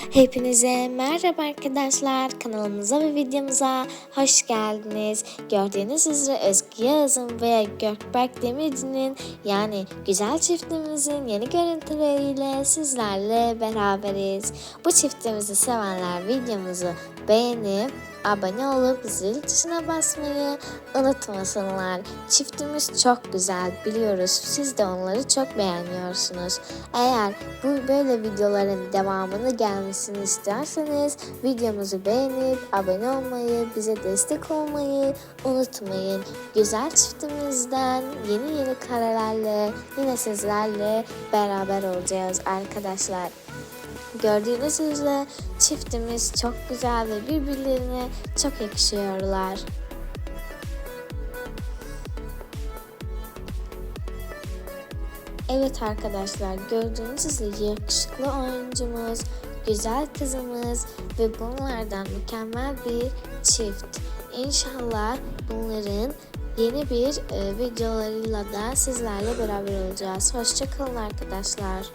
Hepinize merhaba arkadaşlar. Kanalımıza ve videomuza hoş geldiniz. Gördüğünüz üzere Özgü Yağız'ın ve Gökberk Demirci'nin yani güzel çiftimizin yeni görüntüleriyle sizlerle beraberiz. Bu çiftimizi sevenler videomuzu beğenip abone olup zil tuşuna basmayı unutmasınlar. Çiftimiz çok güzel biliyoruz. Siz de onları çok beğeniyorsunuz. Eğer bu böyle videoların devamını gelmesini isterseniz videomuzu beğenip abone olmayı, bize destek olmayı unutmayın. Güzel çiftimizden yeni yeni karelerle yine sizlerle beraber olacağız arkadaşlar. Gördüğünüz üzere çiftimiz çok güzel ve birbirlerine çok yakışıyorlar. Evet arkadaşlar gördüğünüz üzere yakışıklı oyuncumuz, güzel kızımız ve bunlardan mükemmel bir çift. İnşallah bunların yeni bir e, videolarıyla da sizlerle beraber olacağız. Hoşçakalın arkadaşlar.